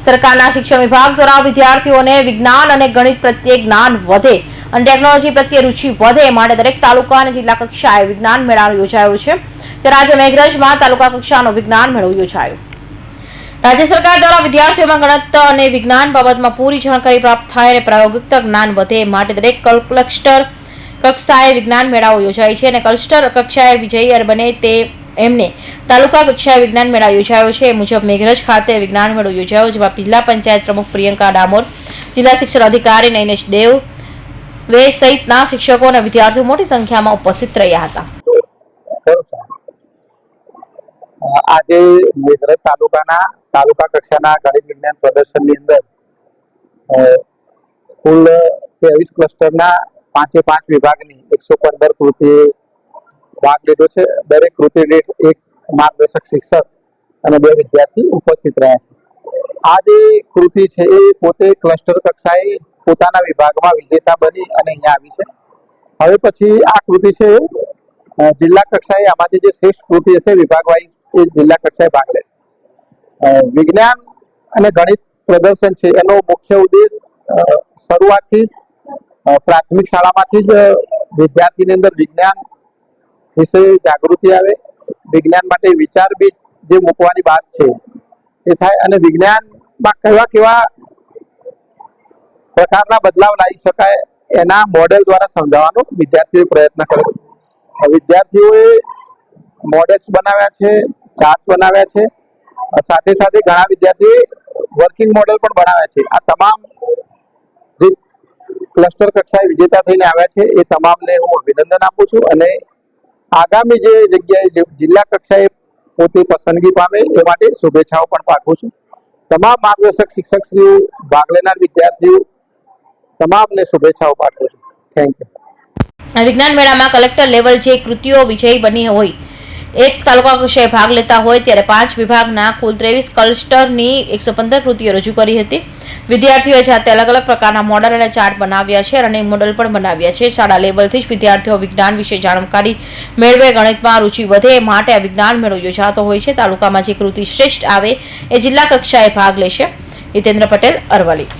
સરકારના શિક્ષણ વિભાગ દ્વારા વિદ્યાર્થીઓને વિજ્ઞાન અને ગણિત પ્રત્યે જ્ઞાન વધે અને ટેકનોલોજી પ્રત્યે રુચિ વધે માટે દરેક તાલુકા અને જિલ્લા કક્ષાએ વિજ્ઞાન મેળાનો યોજાયો છે. ત્યારે આજે મેઘરજમાં તાલુકા કક્ષાનો વિજ્ઞાન મેળો યોજાયો. રાજ્ય સરકાર દ્વારા વિદ્યાર્થીઓમાં ગણિત અને વિજ્ઞાન બાબતમાં પૂરી જાણકારી પ્રાપ્ત થાય અને પ્રાયોગિક જ્ઞાન વધે માટે દરેક કલ- ક્લસ્ટર કક્ષાએ વિજ્ઞાન મેળાઓ યોજાય છે અને ક્લસ્ટર કક્ષાએ વિજયી બને તે એમને તાલુકા કક્ષાએ વિજ્ઞાન મેળા યોજાયો છે. એ મુજબ મેઘરજ ખાતે વિજ્ઞાન મેળો યોજાયો, જેમાં જિલ્લા પંચાયત પ્રમુખ પ્રિયંકા ડામોર, જિલ્લા શિક્ષણ અધિકારી નૈનેશ દેવ વે સહિતના શિક્ષકો અને વિદ્યાર્થીઓ મોટી સંખ્યામાં ઉપસ્થિત રહ્યા હતા. આજે મેઘરજ તાલુકાના, તાલુકા કક્ષાના ગણિત વિજ્ઞાન પ્રદર્શનની અંદર કુલ ત્રેવીસ ક્લસ્ટરના પાંચે પાંચ વિભાગની એકસો પંદર કૃતિએ ભાગ લીધો છે. દરેક કૃતિ દીઠ એક માર્ગદર્શક શિક્ષક અને બે વિદ્યાર્થી ઉપસ્થિત રહ્યા છે. આ જે કૃતિ છે એ પોતે ક્લસ્ટર કક્ષાએ પોતાના વિભાગમાં વિજેતા બની અને અહીંયા આવી છે. હવે પછી આ કૃતિ છે જિલ્લા કક્ષાએ આમાંથી જે શ્રેષ્ઠ કૃતિ હશે વિભાગ વાઇઝ એ જિલ્લા કક્ષાએ ભાગ લેશે. વિજ્ઞાન અને ગણિત પ્રદર્શન છે એનો મુખ્ય ઉદ્દેશ શરૂઆતથી પ્રાથમિક શાળામાંથી જ વિદ્યાર્થીની અંદર વિજ્ઞાન વિશે જાગૃતિ આવે, વિજ્ઞાન માટે વિચાર બીજ જે મૂકવાની વાત છે, એ થાય અને વિજ્ઞાનમાં કેવા કેવા પ્રકારના બદલાવ લાવી શકાય એના મોડેલ દ્વારા સમજાવવાનો વિદ્યાર્થીઓએ પ્રયત્ન કર્યો. વિદ્યાર્થીઓએ મોડેલ્સ બનાવ્યા છે ચાર્ટ બનાવ્યા છે સાથે સાથે ઘણા વિદ્યાર્થીઓએ વર્કિંગ મોડેલ પણ બનાવ્યા છે. આ તમામ જે ક્લસ્ટર કક્ષાએ વિજેતા થઈને આવ્યા છે, એ તમામને હું અભિનંદન આપું છું અને આગામી જે જગ્યાએ જિલ્લા કક્ષાએ પોતે પસંદગી પામે એ માટે શુભેચ્છાઓ પણ પાઠવું છું. તમામ માર્ગદર્શક શિક્ષકશ્રીઓ ભાગ લેનાર વિદ્યાર્થીઓ, તમામને શુભેચ્છાઓ પાઠવું છું. થેન્ક યુ વિજ્ઞાન મેળામાં કલેક્ટર લેવલ જે કૃતિઓ વિજયી બની હોય એક તાલુકા કક્ષાએ ભાગ લેતા હોય ત્યારે પાંચ વિભાગના કુલ ત્રેવીસ કલસ્ટરની એકસો પંદર કૃતિઓ રજૂ કરી હતી. વિદ્યાર્થીઓએ જાતે અલગ અલગ પ્રકારના મોડલ અને ચાર્ટ બનાવ્યા છે અને મોડલ પણ બનાવ્યા છે. શાળા લેવલથી જ વિદ્યાર્થીઓ વિજ્ઞાન વિશે જાણકારી મેળવે, ગણિતમાં રુચિ વધે એ માટે આ વિજ્ઞાન મેળો યોજાતો હોય છે. તાલુકામાં જે કૃતિ શ્રેષ્ઠ આવે એ જિલ્લા કક્ષાએ ભાગ લેશે. હિતેન્દ્ર પટેલ, અરવલ્લી.